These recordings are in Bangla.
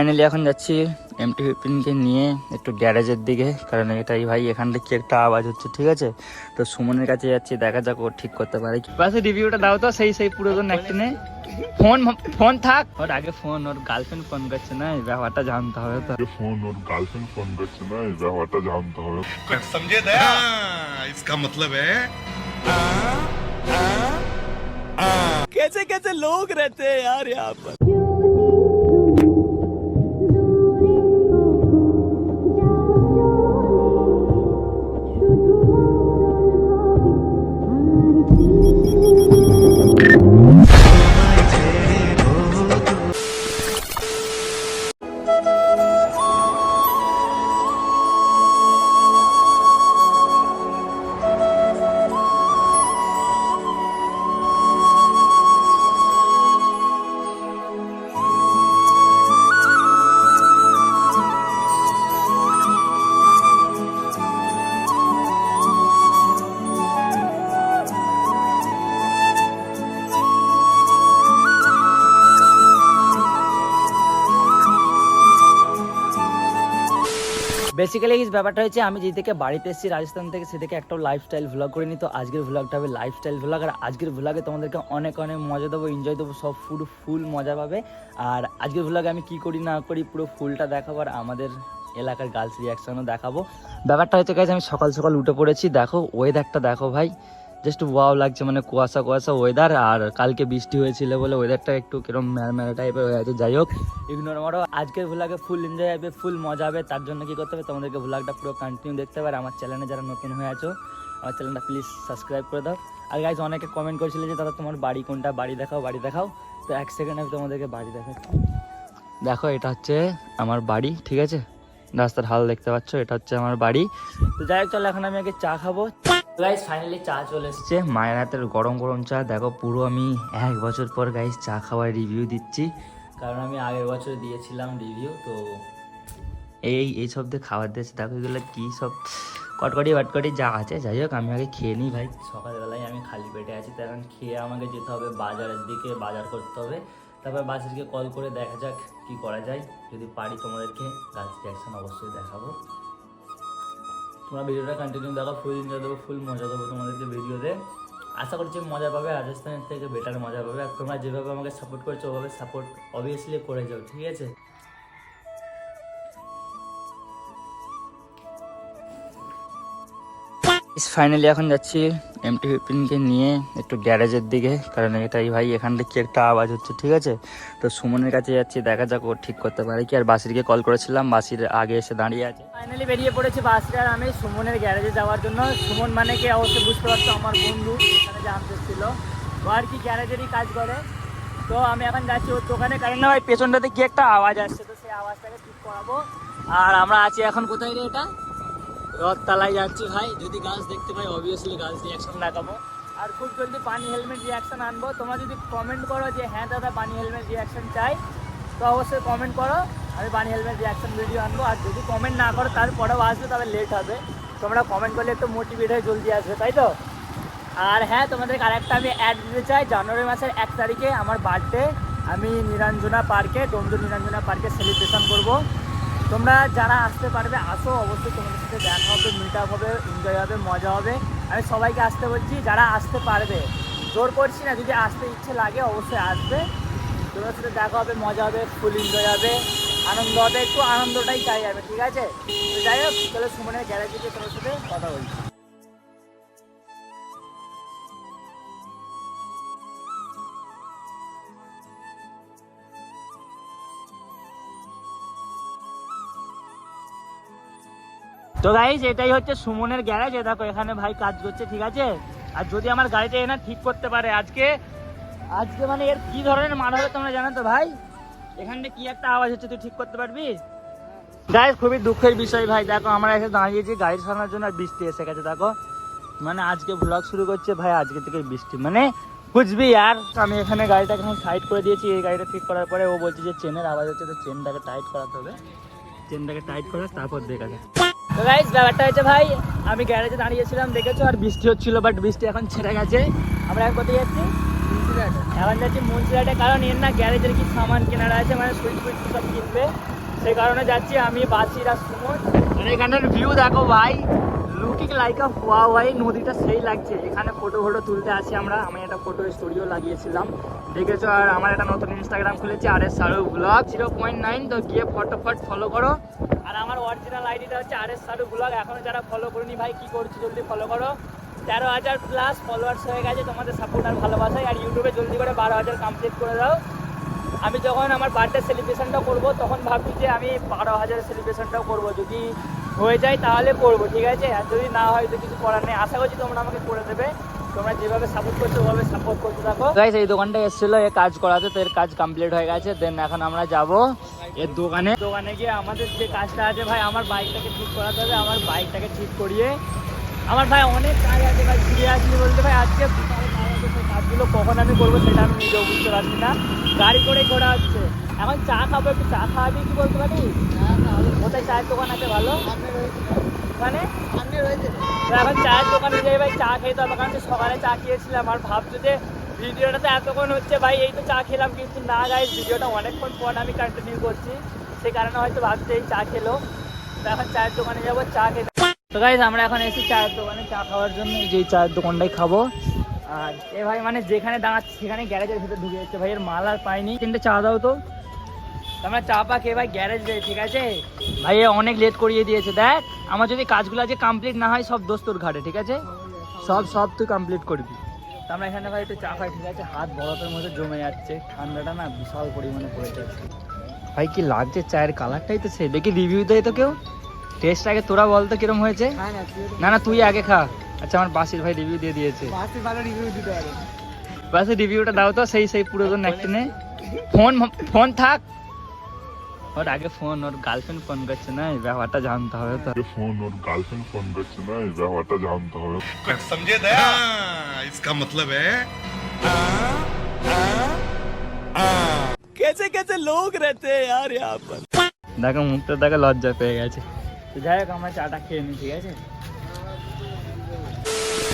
ফাইনালি এখন যাচ্ছি এমটি ফিফটিনকে নিয়ে একটু গ্যারেজের দিকে কারণ এটাই ভাই এখান থেকে কি একটা আওয়াজ হচ্ছে ঠিক আছে তো সুমনের কাছে যাচ্ছি দেখা যাক ও ঠিক করতে পারে কি বাসে রিভিউটা দাও তো সেই সেই পুরাতন অ্যাক্টিনে ফোন ফোন থাক ওর আগে ফোন ওর গার্লফ্রেন্ড ফোন করছে না এই ব্যাপারটা জানতে হবে তো ফোন ওর গার্লফ্রেন্ড ফোন করছে না এই ব্যাপারটা জানতে হবে कुछ समझे दया इसका मतलब है कैसे कैसे लोग रहते हैं यार यहाँ पर বেসিক্যালি এই ব্যাপারটা হচ্ছে আমি যেদিকে বাড়িতে এসেছি রাজস্থান থেকে, সেদিকে একটা লাইফস্টাইল ভ্লগ করে নিই তো আজকের ভ্লগটা হবে লাইফস্টাইল ভ্লগ আর আজকের ভ্লগে তোমাদেরকে অনেক অনেক মজা দেবো এনজয় দেবো, সব ফুড ফুল মজা পাবে। আর আজকের ভ্লগে আমি কি করি না করি, পুরো ফুলটা দেখাবো, আর আমাদের এলাকার গার্লস রিয়াকশনও দেখাবো। ব্যাপারটা হচ্ছে কাজ আমি সকাল সকাল উঠে পড়েছি। দেখো ওয়েদারটা দেখো ভাই। জাস্ট ওয়াও লাগছে মানে কুয়াশা কুয়াশা ওয়েদার আর কালকে বৃষ্টি হয়েছিল বলে ওয়েদারটা একটু কিরম ম্যারা টাইপের হয়ে আছে। যাই হোক ইগনোর মারো আজকের ভ্লগে ফুল এনজয় হবে ফুল মজা হবে। তার জন্য কি করতে হবে, তোমাদেরকে ভ্লগটা পুরো কন্টিনিউ দেখতে হবে। আর আমার চ্যানেলে যারা নতুন হয়ে আছো, আমার চ্যানেলটা প্লিজ সাবস্ক্রাইব করে দাও। আর গাইজ অনেকে কমেন্ট করেছিল যে, দাদা, তোমার বাড়ি কোনটা? বাড়ি দেখাও বাড়ি দেখাও। তো এক সেকেন্ড আমি তোমাদেরকে বাড়ি দেখাচ্ছি দেখো, এটা হচ্ছে আমার বাড়ি, ঠিক আছে? রাস্তার হাল দেখতে পাচ্ছ, এটা হচ্ছে আমার বাড়ি। তো যাই হোক, চলো, এখন আমি আগে চা খাব। গাইস ফাইনালি চা চলে এসেছে। মায়ের হাতের গরম গরম চা। দেখো পুরো আমি এক বছর পর গাইস চা খাওয়ার রিভিউ দিচ্ছি। কারণ আমি আগের বছর দিয়েছিলাম রিভিউ তো এই এই সব দিয়ে খাবার দিয়েছে। দেখো এগুলো কী সব কটকটি বাটকটি যা আছে। যাই হোক আমি আগে খেয়ে নিই ভাই। সকালবেলায় আমি খালি পেটে আছি তার কারণ খেয়ে আমাকে যেতে হবে বাজারের দিকে বাজার করতে হবে। তারপর বাজারকে কল করে দেখা যাক কি করা যায়। যদি পারি তোমাদেরকে গাছ রিয়াকশন অবশ্যই দেখাবো। তোমরা ভিডিওটা কন্টিনিউ দেখো ফুল এনজয় দেবো ফুল মজা দেবো তোমাদেরকে ভিডিওতে। আশা করছি মজা পাবে, রাজস্থানের থেকে বেটার মজা পাবে। আর তোমরা যেভাবে আমাকে সাপোর্ট করছ, ওভাবে সাপোর্ট অবভিয়াসলি করে যাও, ঠিক আছে? ফাইনালি এখন যাচ্ছি। এমটি ফিফটিনকে নিয়ে একটু গ্যারেজের দিকে, কারণ এটাই ভাই, এখান থেকে একটা আওয়াজ হচ্ছে, ঠিক আছে? তো সুমনের কাছে যাচ্ছি, দেখা যাক ও ঠিক করতে পারে কি। আর বাসিরকে কল করেছিলাম, বাসির আগে এসে দাঁড়িয়ে আছে। ফাইনালি বেরিয়ে পড়েছি বাসির আর আমি সুমনের গ্যারেজে যাওয়ার জন্য। সুমন মানে কি? অবশ্যই বুঝতে পারছ, আমার বন্ধু, এখানে জানতে ছিল আর কি গ্যারেজেরই কাজ করে। তো আমি এখন যাচ্ছি ওর দোকানে, কারণ না ভাই, পেছনটাতে কি একটা আওয়াজ আসছে, তো সেই আওয়াজটাকে ঠিক করাবো। আর আমরা আছি এখন কোথায় রে এটা? রথতলায় যাচ্ছি ভাই। যদি গাছ দেখতে পাই অবভিয়াসলি গাছ রিয়াকশন দেখাবো। আর খুব জলদি পানি হেলমেট রিয়াকশন আনব। তোমরা যদি কমেন্ট করো যে হ্যাঁ দাদা, পানি হেলমেট রিয়াকশন চাই, তো অবশ্যই কমেন্ট করো। আমি পানি হেলমেট রিয়াকশন ভিডিও আনব। আর যদি কমেন্ট না করো, তারপরেও আসবে, তবে লেট হবে। তোমরা কমেন্ট করলে একটু মোটিভেট হয়ে জলদি আসবে, তাই তো? আর হ্যাঁ তোমাদেরকে আরেকটা আমি অ্যাড দিতে চাই। জানুয়ারি মাসের এক তারিখে আমার বার্থডে আমি নিরঞ্জনা পার্কে ডোমদু নিরঞ্জনা পার্কে সেলিব্রেশন করব। তোমরা যারা আসতে পারবে, আসো, অবশ্যই তোমাদের সাথে দেখা হবে মিট আপ হবে এনজয় হবে, মজা হবে। আমি সবাইকে আসতে বলছি, যারা আসতে পারবে। জোর করছি না, যদি আসতে ইচ্ছে লাগে, অবশ্যই আসবে। তোমাদের সাথে দেখা হবে, মজা হবে ফুল এনজয় হবে, আনন্দ হবে, একটু আনন্দটাই চাই আমি, ঠিক আছে? যাই হোক তাহলে সুমনের গ্যারেজে গিয়ে তোমার সাথে কথা বলছি। তো গাইজ এটাই হচ্ছে সুমনের গ্যারেজ এ দেখো এখানে ভাই কাজ করছে, ঠিক আছে? আর যদি আমার গাড়িটা এনা ঠিক করতে পারে আজকে আজকে মানে এর কি ধরনের মার হবে তোমরা জানো তো ভাই? এখানে কি একটা আওয়াজ হচ্ছে, তুই ঠিক করতে পারবি? গাইজ খুবই দুঃখের বিষয় ভাই, দেখো আমরা এসে দাঁড়িয়েছি গাড়ি সারানোর জন্য আর বৃষ্টি এসে গেছে, দেখো। মানে আজকে ব্লগ শুরু করছে ভাই, আজকে থেকে বৃষ্টি। মানে বুঝবি আর, আমি এখানে গাড়িটা এখন সাইড করে দিয়েছি, এই গাড়িটা ঠিক করার পরে ও বলছে যে চেনের আওয়াজ হচ্ছে, তো চেনটাকে টাইট করাতে হবে। চেনটাকে টাইট করে তারপর দেখা যায় তো গাইস ব্যাপারটা হচ্ছে ভাই, আমি গ্যারেজে দাঁড়িয়েছিলাম, দেখেছ? আর বৃষ্টি হচ্ছিল বাট বৃষ্টি এখন ছেড়ে গেছে। আমরা এখন কোথায় যাচ্ছি? এখন যাচ্ছি মুন্সিরাটে, কারণ এর না গ্যারেজের কি সামান কেনার আছে মানে সুইচ ফুইচ সব কিনবে। সেই কারণে যাচ্ছি আমি, বাসির আর সুমন। এখানের ভিউ দেখো ভাই লুকিং লাইক আ ওয়া ভাই নদীটা সেই লাগছে। এখানে ফটো ফটো তুলতে আসি আমরা। আমি একটা ফটো স্টুডিও লাগিয়েছিলাম। দেখেছ? আর আমার একটা নতুন ইনস্টাগ্রাম খুলেছি আর এস সারু ব্লগ জিরো পয়েন্ট নাইন তো গিয়ে ফটোফট ফলো করো। আর আমার অরিজিনাল আইডিটা হচ্ছে আর এস সারু ব্লগ এখনও যারা ফলো করিনি ভাই, কী করছি? জলদি ফলো করো। তেরো হাজার প্লাস ফলোয়ার্স হয়ে গেছে তোমাদের সাপোর্ট আর ভালোবাসায়। আর ইউটিউবে জলদি করে বারো হাজার কমপ্লিট করে দাও। আমি যখন আমার বার্থডে সেলিব্রেশনটা করব তখন ভাবছি যে আমি বারো হাজার সেলিব্রেশনটাও করব। যদি হয়ে যায় তাহলে করব ঠিক আছে? আর যদি না হয় তো কিছু করার নেই। আশা করছি তোমরা আমাকে করে দেবে। তোমরা যেভাবে সাপোর্ট করছ ওভাবে সাপোর্ট করতে থাকো। গাইস এই দোকানটা এসেছিল এ কাজ করাতে তো এর কাজ কমপ্লিট হয়ে গেছে। দেন এখন আমরা যাব এর দোকানে। দোকানে গিয়ে আমাদের যে কাজটা আছে ভাই আমার বাইকটাকে ঠিক করাতে হবে। আমার বাইকটাকে ঠিক করিয়ে আমার ভাই অনেক কাজ আছে ভাই ঘুরে আসলি বলতে ভাই আজকে বিশাল কাজ আছে, সেই কাজগুলো কখন আমি করব সেটা আমি নিজেও বুঝতে পারছি না। গাড়ি করেই ঘোরা হচ্ছে এখন চা খাব, একটু চা খাওয়াবি কি বলতে পারি কোথায় চায়ের দোকান আছে ভালো মানে এখন চায়ের দোকানে যাই ভাই চা খেতে হবে কারণ সকালে চা খেয়েছিলাম। আর ভাবছ যে ভিডিওটা তো এতক্ষণ হচ্ছে, ভাই এই তো চা খেলাম কিন্তু না গাই ভিডিওটা অনেকক্ষণ পর আমি কন্টিনিউ করছি। সেই কারণে হয়তো ভাবছে এই চা খেলো। এখন চায়ের দোকানে যাব, চা খেতে। তো গাইজ আমরা এখন এসেছি চায়ের দোকানে চা খাওয়ার জন্য যে চায়ের দোকানটাই খাব। আর এ ভাই মানে যেখানে দাঁড়াচ্ছে সেখানে গ্যারেজের ভিতরে ঢুকে যাচ্ছে। ভাই এর মাল আর পাইনি। তিনটে চা দাও তো। তো আমরা চা পা খেয়ে ভাই গ্যারেজ যাই ঠিক আছে? ভাই এ অনেক লেট করিয়ে দিয়েছে। দেখ আমার যদি কাজগুলো আজকে কমপ্লিট না হয় সব দোস্তর ঘাটে ঠিক আছে? সব সব তুই কমপ্লিট করবি তো আমরা এখানে ভাই একটু চা খাই ঠিক আছে? হাত বরফের মধ্যে জমে যাচ্ছে। ঠান্ডাটা না বিশাল পরিমাণে পড়ে যাচ্ছে ভাই কি লাগছে চায়ের কালারটাই তো সে দেখি রিভিউ দেয় তো কেউ? টেস্ট আগে তোরা বল তো কিরম হয়েছে। না না তুই আগে খা। আচ্ছা আমার বাসির ভাই রিভিউ দিয়ে দিয়েছে বাসের রিভিউটা দাও তো সেই সেই পুরাতন একটা নে ফোন ফোন থাক ওর আগে ফোন ওর গার্লফ্রেন্ড ফোন করছে না এই ব্যাপারটা জানতে হবে তো যে ফোন ওর গার্লফ্রেন্ড ফোন করছে না এই ব্যাপারটা জানতে হবে कुछ समझे दया हाँ, इसका मतलब है कैसे कैसे लोग रहते हैं यार यहाँ पर দেখো মুখটা দেখো লজ্জা পেয়ে গেছে তো যাই হোক আমরা চাটা খেয়ে নিই ঠিক আছে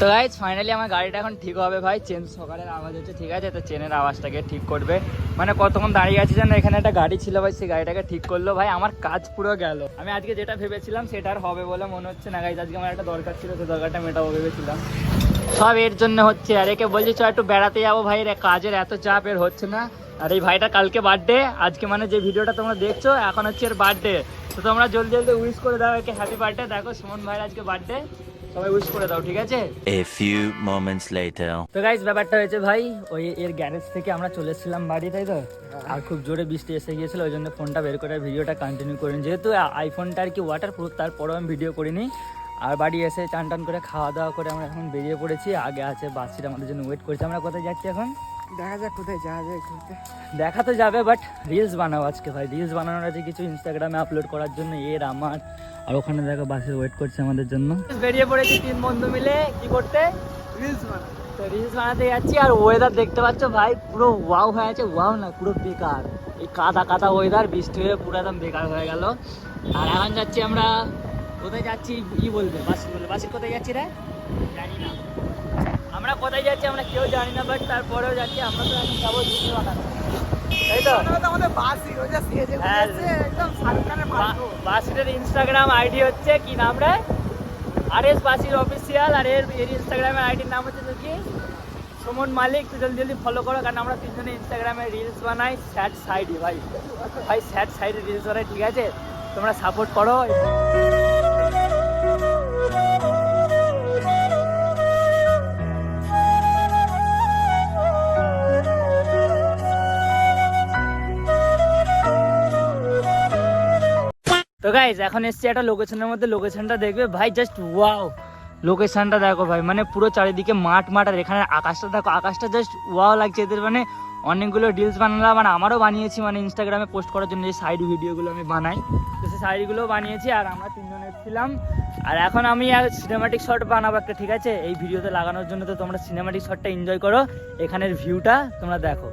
তো গাইজ ফাইনালি আমার গাড়িটা এখন ঠিক হবে ভাই। চেন সকালের আওয়াজ হচ্ছে, ঠিক আছে? তো চেনের আওয়াজটাকে ঠিক করবে। মানে কতক্ষণ দাঁড়িয়ে আছে যেন এখানে একটা গাড়ি ছিল ভাই, সেই গাড়িটাকে ঠিক করল। ভাই, আমার কাজ পুরো গেল। আমি আজকে যেটা ভেবেছিলাম, সেটা আর হবে বলে মনে হচ্ছে না। গাইজ আজকে আমার একটা দরকার ছিল, সেই দরকারটা মেটাবো ভেবেছিলাম। সব এর জন্য হচ্ছে, আর একে বলছি চ একটু বেড়াতে যাব ভাই। এর কাজের এত চাপ, এর হচ্ছে না। আর এই ভাইটা কালকে বার্থডে আজকে মানে যে ভিডিওটা তোমরা দেখছ, এখন হচ্ছে এর বার্থডে তো তোমরা জলদি জলদি উইশ করে দাও, একে হ্যাপি বার্থডে দেখো, সুমন ভাইয়ের আজকে বার্থডে সবাই উইশ করে দাও ঠিক আছে? A few moments later. তো গাইজ ব্যাপারটা হয়েছে ভাই ওই এর গ্যারেজ থেকে আমরা চলে এসেছিলাম বাড়ি তাই তো? আর খুব জোরে বৃষ্টি এসে গিয়েছিল ওই জন্য ফোনটা বের করে ভিডিওটা কন্টিনিউ করিনি। যেহেতু আইফোনটা আর কি ওয়াটার প্রুফ তারপরেও আমি ভিডিও করিনি। আর বাড়ি এসে চান টান করে খাওয়া দাওয়া করে আমরা এখন বেরিয়ে পড়েছি। আগে আছে বাসির আমাদের জন্য ওয়েট করছে। আমরা কোথায় যাচ্ছি এখন? দেখা যাক কোথায় যাওয়া যায় ঘুরতে। দেখা তো যাবে বাট রিলস বানাবো আজকে ভাই। রিলস বানানোর আছে কিছু ইনস্টাগ্রামে আপলোড করার জন্য এর আমার। আর ওখানে দেখো বাসে ওয়েট করছে আমাদের জন্য। বেরিয়ে পড়েছি তিন বন্ধু মিলে কি করতে? রিলস বানা তো রিলস বানাতে যাচ্ছি আর ওয়েদার দেখতে পাচ্ছ ভাই, পুরো ওয়াও হয়ে আছে ওয়াও না, পুরো বেকার। এই কাদা কাদা ওয়েদার বৃষ্টি হয়ে পুরো একদম বেকার হয়ে গেল। আর এখন যাচ্ছি আমরা, কোথায় যাচ্ছি ই বলবে? বাসি বলবে বাসি কোথায় যাচ্ছি রে? জানি না। আমরা কোথায় যাচ্ছি আমরা কেউ জানি না বাট তারপরেও যাচ্ছি, আমরা তো এখন যাব তাই হ্যাঁ। বাসিটের ইনস্টাগ্রাম আইডি হচ্ছে কি নাম রে? আর এস বাসির অফিসিয়াল আর এর এর ইনস্টাগ্রামের আইডির নাম হচ্ছে কি? সুমন মালিক তো জলদি জলদি ফলো করো কারণ আমরা তিনজনে ইনস্টাগ্রামে রিলস বানাই স্যাড সাইডে ভাই। ভাই স্যাড সাইডে রিলস বানাই ঠিক আছে? তোমরা সাপোর্ট করো। তো গাইজ এখন এসছি একটা লোকেশনের মধ্যে। লোকেশনটা দেখবে ভাই জাস্ট ওয়াও লোকেশনটা দেখো ভাই মানে পুরো চারিদিকে মাঠ মাঠ, আর এখানে আকাশটা দেখো, আকাশটা জাস্ট ওয়াও লাগছে। এদের মানে অনেকগুলো রিলস বানালাম মানে আমারও বানিয়েছি মানে ইনস্টাগ্রামে পোস্ট করার জন্য যে সাইড ভিডিওগুলো আমি বানাই। তো সেই সাইডগুলো বানিয়েছি, আর আমরা তিনজন এসেছিলাম। আর এখন আমি সিনেমাটিক শট বানাবো একটা, ঠিক আছে? এই ভিডিওতে লাগানোর জন্য তো তোমরা সিনেমাটিক শটটা এনজয় করো। এখানের ভিউটা তোমরা দেখো।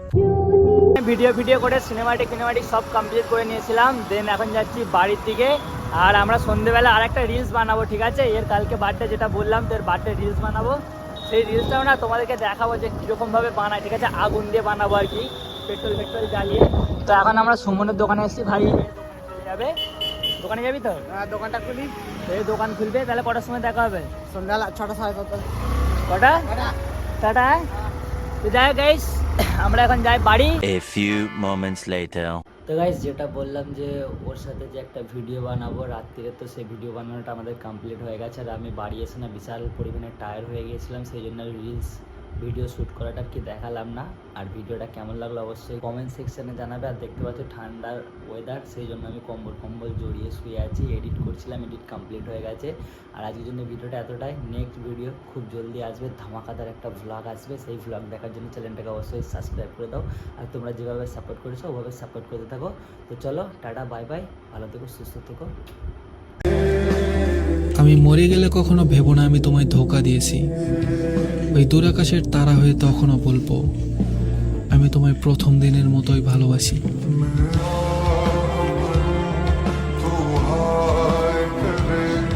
ভিডিও ভিডিও করে সিনেমাটিক সিনেমাটিক সব কমপ্লিট করে নিয়েছিলাম। দেন এখন যাচ্ছি বাড়ির দিকে। আর আমরা সন্ধেবেলা আর একটা রিলস বানাবো ঠিক আছে? এর কালকে বার্থডে যেটা বললাম তো এর বার্থডে রিলস বানাবো। সেই রিলসটাও না তোমাদেরকে দেখাবো যে কীরকমভাবে বানায় ঠিক আছে? আগুন দিয়ে বানাবো আর কি পেট্রোল পেট্রোল জ্বালিয়ে। তো এখন আমরা সুমনের দোকানে এসেছি ভাই চলে যাবে। দোকানে যাবি তো? হ্যাঁ, দোকানটা খুলি। এই দোকান খুলবে তাহলে কটার সময় দেখা হবে? সন্ধ্যা ছটা সাড়ে ছটা। কটা? টাটা তো যাই গাইস আমরা এখন যাই বাড়ি। এ ফিউ মোমেন্টস লেটার তো গাইস যেটা বললাম যে ওর সাথে যে একটা ভিডিও বানাবো রাত্রিরে তো সেই ভিডিও বানানোটা আমাদের কমপ্লিট হয়ে গেছে। আর আমি বাড়ি এসে না বিশাল পরিমাণে টায়ার হয়ে গিয়েছিলাম সেই জন্য রিলস ভিডিও শ্যুট করাটা কি দেখালাম না? আর ভিডিওটা কেমন লাগল অবশ্যই কমেন্ট সেকশনে জানাবে। আর দেখতে পাচ্ছ ঠান্ডার ওয়েদার সেই জন্য আমি কম্বল কম্বল জড়িয়ে শুয়ে আছি। এডিট করছিলাম এডিট কমপ্লিট হয়ে গেছে। আর আজকের জন্য ভিডিওটা এতটাই। নেক্সট ভিডিও খুব জলদি আসবে, ধামাকাদার একটা ভ্লগ আসবে। সেই ভ্লগ দেখার জন্য চ্যানেলটাকে অবশ্যই সাবস্ক্রাইব করে দাও। আর তোমরা যেভাবে সাপোর্ট করেছ, ওভাবে সাপোর্ট করতে থাকো। তো চলো, টাটা বাই বাই ভালো থেকো, সুস্থ থেকো। আমি মরে গেলে কখনো ভেবো না, আমি তোমায় ধোকা দিয়েছি। ওই দূরাকাশের তারা হয়ে তখনও বলব, আমি তোমায় প্রথম দিনের মতোই ভালোবাসি।